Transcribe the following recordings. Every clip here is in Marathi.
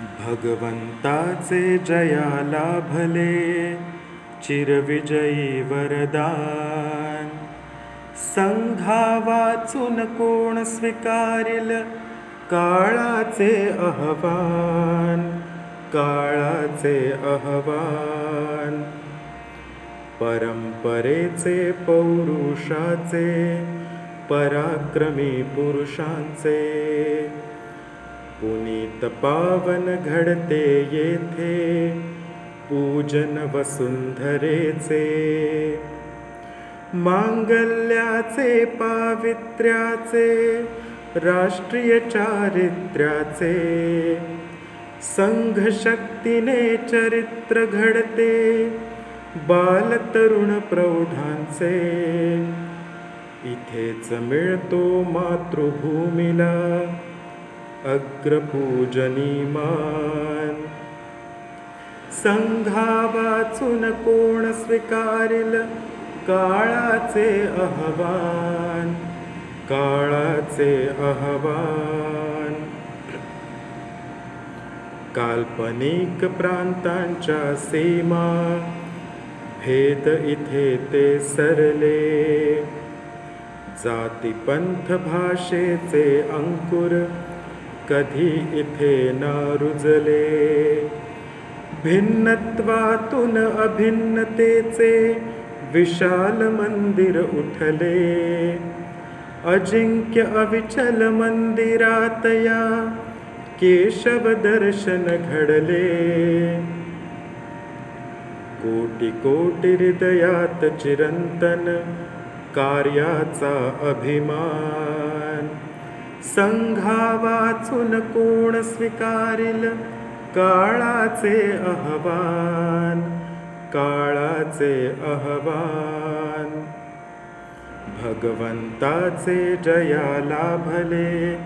भगवंताचे जयाला भले चिरविजयी वरदान. संघा वाचून कोण स्वीकारिल काळाचे अहवान काळाचे अहवान. परंपरेचे पौरुषाचे पराक्रमी पुरुषांचे पुनीत पावन घडते येथे पूजन वसुंधरेचे. मांगल्याचे पावित्र्याचे राष्ट्रीय चारित्र्याचे. संघ शक्तीने चरित्र घडते बाल तरुण प्रौढांचे. इथेच मिळतो मातृभूमीला अग्रपूजनी मान संघा वाचून कोण स्वीकारिल काळाचे अहवान काळाचे अहवान काल्पनिक प्रांतांच्या सीमा भेद इथे ते सरले। जाती पंथ भाषेचे अंकुर कधी इथे न रुजले? भिन्नत्वातून अभिन्नतेचे विशाल मंदिर उठले. अजिंक्य अविचल मंदिरात या केशव दर्शन घडले. कोटी कोटी हृदयात चिरंतन कार्याचा अभिमान. संघा वाचून कोण स्वीकारिल? काळाचे अहवान काळाचे अहवान भगवंताचे जया लाभले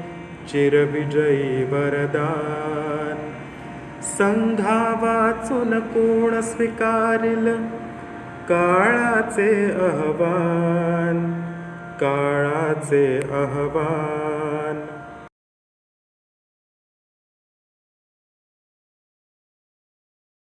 चिरविजयी वरदान. संघा वाचून कोण स्वीकारिल? काळाचे अहवान काळाचे अहवान